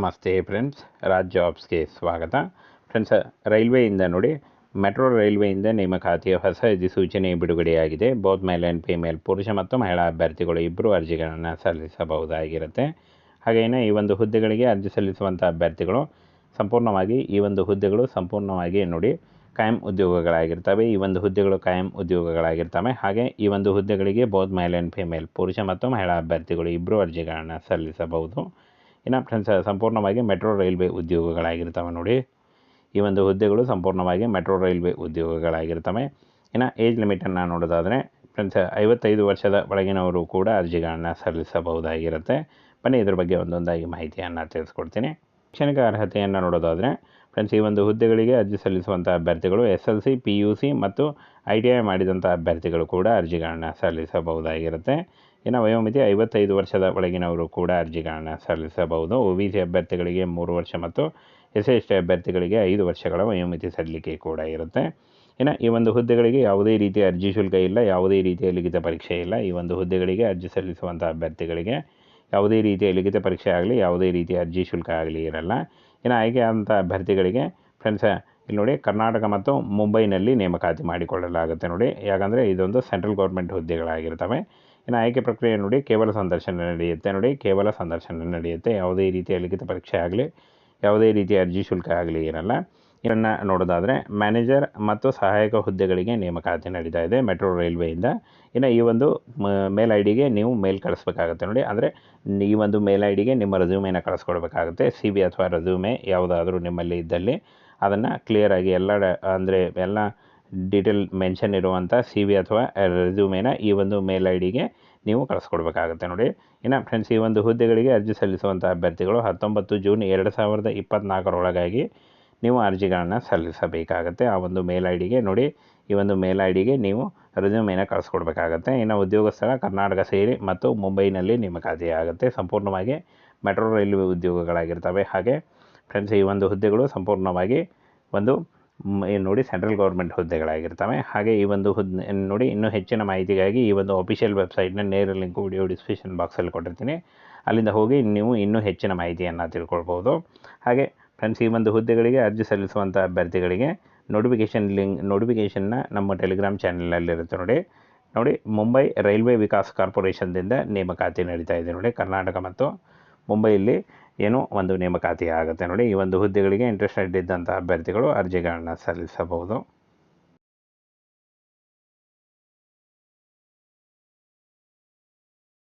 ನಮಸ್ತೆ ಫ್ರೆಂಡ್ಸ್ ರಾಜ್ ಜಾಬ್ಸ್ಗೆ ಸ್ವಾಗತ. ಫ್ರೆಂಡ್ಸ್ ರೈಲ್ವೆಯಿಂದ ನೋಡಿ ಮೆಟ್ರೋ ರೈಲ್ವೆಯಿಂದ ನೇಮಕಾತಿಯ ಹೊಸ ಅಧಿಸೂಚನೆ ಬಿಡುಗಡೆಯಾಗಿದೆ. ಬೋತ್ ಮೇಲ್ ಆ್ಯಂಡ್ ಫಿಮೇಲ್ ಪುರುಷ ಮತ್ತು ಮಹಿಳಾ ಅಭ್ಯರ್ಥಿಗಳು ಇಬ್ಬರು ಅರ್ಜಿಗಳನ್ನು ಸಲ್ಲಿಸಬಹುದಾಗಿರುತ್ತೆ. ಹಾಗೆಯೇ ಈ ಒಂದು ಹುದ್ದೆಗಳಿಗೆ ಅರ್ಜಿ ಸಲ್ಲಿಸುವಂಥ ಅಭ್ಯರ್ಥಿಗಳು ಸಂಪೂರ್ಣವಾಗಿ ಈ ಒಂದು ಹುದ್ದೆಗಳು ಸಂಪೂರ್ಣವಾಗಿ ನೋಡಿ ಕಾಯಂ ಉದ್ಯೋಗಗಳಾಗಿರ್ತವೆ. ಈ ಒಂದು ಹುದ್ದೆಗಳು ಕಾಯಂ ಉದ್ಯೋಗಗಳಾಗಿರ್ತವೆ. ಹಾಗೆ ಈ ಒಂದು ಹುದ್ದೆಗಳಿಗೆ ಬೋತ್ ಮೇಲ್ ಆ್ಯಂಡ್ ಫಿಮೇಲ್ ಪುರುಷ ಮತ್ತು ಮಹಿಳಾ ಅಭ್ಯರ್ಥಿಗಳು ಇಬ್ಬರು ಅರ್ಜಿಗಳನ್ನು ಸಲ್ಲಿಸಬಹುದು. ಇನ್ನು ಫ್ರೆಂಡ್ಸ್ ಸಂಪೂರ್ಣವಾಗಿ ಮೆಟ್ರೋ ರೈಲ್ವೆ ಉದ್ಯೋಗಗಳಾಗಿರ್ತವೆ ನೋಡಿ. ಈ ಒಂದು ಹುದ್ದೆಗಳು ಸಂಪೂರ್ಣವಾಗಿ ಮೆಟ್ರೋ ರೈಲ್ವೆ ಉದ್ಯೋಗಗಳಾಗಿರ್ತವೆ. ಇನ್ನು ಏಜ್ ಲಿಮಿಟನ್ನು ನೋಡೋದಾದರೆ ಫ್ರೆಂಡ್ಸ್ ಐವತ್ತೈದು ವರ್ಷದ ಒಳಗಿನವರು ಕೂಡ ಅರ್ಜಿಗಳನ್ನು ಸಲ್ಲಿಸಬಹುದಾಗಿರುತ್ತೆ. ಬನ್ನಿ ಇದ್ರ ಬಗ್ಗೆ ಒಂದೊಂದಾಗಿ ಮಾಹಿತಿಯನ್ನು ತಿಳಿಸ್ಕೊಡ್ತೀನಿ. ಶೈಕ್ಷಣಿಕ ಅರ್ಹತೆಯನ್ನು ನೋಡೋದಾದರೆ ಫ್ರೆಂಡ್ಸ್, ಈ ಒಂದು ಹುದ್ದೆಗಳಿಗೆ ಅರ್ಜಿ ಸಲ್ಲಿಸುವಂಥ ಅಭ್ಯರ್ಥಿಗಳು S L C, P U C ಮತ್ತು ಐ ಟಿ ಐ ಮಾಡಿದಂಥ ಅಭ್ಯರ್ಥಿಗಳು ಕೂಡ ಅರ್ಜಿಗಳನ್ನು ಸಲ್ಲಿಸಬಹುದಾಗಿರುತ್ತೆ. ಇನ್ನು ವಯೋಮಿತಿ ಐವತ್ತೈದು ವರ್ಷದ ಒಳಗಿನವರು ಕೂಡ ಅರ್ಜಿಗಳನ್ನು ಸಲ್ಲಿಸಬಹುದು. ಒ ಬಿ ಸಿ ಅಭ್ಯರ್ಥಿಗಳಿಗೆ ಮೂರು ವರ್ಷ ಮತ್ತು ಎಸ್ ಎಸ್ ಟಿ ಅಭ್ಯರ್ಥಿಗಳಿಗೆ ಐದು ವರ್ಷಗಳ ವಯೋಮಿತಿ ಸಲ್ಲಿಕೆ ಕೂಡ ಇರುತ್ತೆ. ಇನ್ನು ಈ ಒಂದು ಹುದ್ದೆಗಳಿಗೆ ಯಾವುದೇ ರೀತಿಯ ಅರ್ಜಿ ಶುಲ್ಕ ಇಲ್ಲ, ಯಾವುದೇ ರೀತಿಯ ಲಿಖಿತ ಪರೀಕ್ಷೆ ಇಲ್ಲ. ಈ ಒಂದು ಹುದ್ದೆಗಳಿಗೆ ಅರ್ಜಿ ಸಲ್ಲಿಸುವಂಥ ಅಭ್ಯರ್ಥಿಗಳಿಗೆ ಯಾವುದೇ ರೀತಿಯ ಲಿಖಿತ ಪರೀಕ್ಷೆ ಆಗಲಿ, ಯಾವುದೇ ರೀತಿಯ ಅರ್ಜಿ ಶುಲ್ಕ ಆಗಲಿ ಇರಲ್ಲ. ಇನ್ನು ಆಯ್ಕೆಯಾದಂಥ ಅಭ್ಯರ್ಥಿಗಳಿಗೆ ಫ್ರೆಂಡ್ಸ್ ಇಲ್ಲಿ ನೋಡಿ ಕರ್ನಾಟಕ ಮತ್ತು ಮುಂಬೈನಲ್ಲಿ ನೇಮಕಾತಿ ಮಾಡಿಕೊಳ್ಳಲಾಗುತ್ತೆ ನೋಡಿ. ಯಾಕಂದರೆ ಇದೊಂದು ಸೆಂಟ್ರಲ್ ಗೌರ್ಮೆಂಟ್ ಹುದ್ದೆಗಳಾಗಿರ್ತವೆ. ಇನ್ನು ಆಯ್ಕೆ ಪ್ರಕ್ರಿಯೆ ನೋಡಿ ಕೇವಲ ಸಂದರ್ಶನ ನಡೆಯುತ್ತೆ ನೋಡಿ. ಕೇವಲ ಸಂದರ್ಶನ ನಡೆಯುತ್ತೆ. ಯಾವುದೇ ರೀತಿಯ ಲಿಖಿತ ಪರೀಕ್ಷೆ ಆಗಲಿ, ಯಾವುದೇ ರೀತಿಯ ಅರ್ಜಿ ಶುಲ್ಕ ಆಗಲಿ ಇರಲ್ಲ ಇದನ್ನು ನೋಡೋದಾದರೆ ಮ್ಯಾನೇಜರ್ ಮತ್ತು ಸಹಾಯಕ ಹುದ್ದೆಗಳಿಗೆ ನೇಮಕಾತಿ ನಡೀತಾ ಇದೆ ಮೆಟ್ರೋ ರೈಲ್ವೆಯಿಂದ. ಇನ್ನು ಈ ಒಂದು ಮೇಲ್ ಐ ಡಿಗೆ ನೀವು ಮೇಲ್ ಕಳಿಸ್ಬೇಕಾಗತ್ತೆ ನೋಡಿ. ಅಂದರೆ ಈ ಒಂದು ಮೇಲ್ ಐ ಡಿಗೆ ನಿಮ್ಮ ರೆಸ್ಯೂಮೇನ ಕಳಿಸ್ಕೊಡ್ಬೇಕಾಗುತ್ತೆ. ಸಿ ಬಿ ಅಥವಾ ರೆಸ್ಯೂಮೆ ಯಾವುದಾದ್ರೂ ನಿಮ್ಮಲ್ಲಿ ಇದ್ದಲ್ಲಿ ಅದನ್ನು ಕ್ಲಿಯರಾಗಿ ಎಲ್ಲ ಅಂದರೆ ಎಲ್ಲ ಡೀಟೇಲ್ ಮೆನ್ಷನ್ ಇರುವಂಥ ಸಿ ವಿ ಅಥವಾ ರೆಸ್ಯೂಮೇನ ಈ ಒಂದು ಮೇಲ್ ಐ ಡಿಗೆ ನೀವು ಕಳಿಸ್ಕೊಡ್ಬೇಕಾಗುತ್ತೆ ನೋಡಿ. ಇನ್ನು ಫ್ರೆಂಡ್ಸ್, ಈ ಒಂದು ಹುದ್ದೆಗಳಿಗೆ ಅರ್ಜಿ ಸಲ್ಲಿಸುವಂಥ ಅಭ್ಯರ್ಥಿಗಳು ಹತ್ತೊಂಬತ್ತು ಜೂನ್ ಎರಡು ಸಾವಿರದ ಇಪ್ಪತ್ತ್ನಾಲ್ಕರೊಳಗಾಗಿ ನೀವು ಅರ್ಜಿಗಳನ್ನು ಸಲ್ಲಿಸಬೇಕಾಗತ್ತೆ. ಆ ಒಂದು ಮೇಲ್ ಐ ಡಿಗೆ ನೋಡಿ, ಈ ಒಂದು ಮೇಲ್ ಐ ಡಿಗೆ ನೀವು ರೆಸ್ಯೂಮೇನ ಕಳಿಸ್ಕೊಡ್ಬೇಕಾಗತ್ತೆ. ಇನ್ನು ಉದ್ಯೋಗ ಸ್ಥಳ ಕರ್ನಾಟಕ ಸೇರಿ ಮತ್ತು ಮುಂಬೈನಲ್ಲಿ ನೇಮಕಾತಿ ಆಗುತ್ತೆ. ಸಂಪೂರ್ಣವಾಗಿ ಮೆಟ್ರೋ ರೈಲ್ವೆ ಉದ್ಯೋಗಗಳಾಗಿರ್ತವೆ. ಹಾಗೆ ಫ್ರೆಂಡ್ಸ್ ಈ ಒಂದು ಹುದ್ದೆಗಳು ಸಂಪೂರ್ಣವಾಗಿ ಒಂದು ನೋಡಿ ಸೆಂಟ್ರಲ್ ಗೌರ್ಮೆಂಟ್ ಹುದ್ದೆಗಳಾಗಿರ್ತವೆ. ಹಾಗೆ ಈ ಒಂದು ಹುದ್ದೆ, ನೋಡಿ ಇನ್ನೂ ಹೆಚ್ಚಿನ ಮಾಹಿತಿಗಾಗಿ ಈ ಒಂದು ಅಫಿಷಿಯಲ್ ವೆಬ್ಸೈಟ್ನ ನೇರ ಲಿಂಕ್ ವಿಡಿಯೋ ಡಿಸ್ಕ್ರಿಪ್ಷನ್ ಬಾಕ್ಸಲ್ಲಿ ಕೊಟ್ಟಿರ್ತೀನಿ. ಅಲ್ಲಿಂದ ಹೋಗಿ ನೀವು ಇನ್ನೂ ಹೆಚ್ಚಿನ ಮಾಹಿತಿಯನ್ನು ತಿಳ್ಕೊಳ್ಬೋದು. ಹಾಗೆ ಫ್ರೆಂಡ್ಸ್ ಈ ಒಂದು ಹುದ್ದೆಗಳಿಗೆ ಅರ್ಜಿ ಸಲ್ಲಿಸುವಂಥ ಅಭ್ಯರ್ಥಿಗಳಿಗೆ ನೋಟಿಫಿಕೇಷನ್ ಲಿಂಕ್ ನೋಟಿಫಿಕೇಷನ್ನ ನಮ್ಮ ಟೆಲಿಗ್ರಾಮ್ ಚಾನಲ್ನಲ್ಲಿರುತ್ತೆ ನೋಡಿ. ನೋಡಿ ಮುಂಬೈ ರೈಲ್ವೆ ವಿಕಾಸ್ ಕಾರ್ಪೊರೇಷನ್ದಿಂದ ನೇಮಕಾತಿ ನಡೀತಾ ಇದೆ ನೋಡಿ. ಕರ್ನಾಟಕ ಮತ್ತು ಮುಂಬೈಯಲ್ಲಿ ಏನೋ ಒಂದು ನೇಮಕಾತಿ ಆಗುತ್ತೆ ನೋಡಿ. ಈ ಒಂದು ಹುದ್ದೆಗಳಿಗೆ ಇಂಟ್ರೆಸ್ಟೆಡ್ ಇದ್ದಂಥ ಅಭ್ಯರ್ಥಿಗಳು ಅರ್ಜಿಗಳನ್ನು ಸಲ್ಲಿಸಬಹುದು.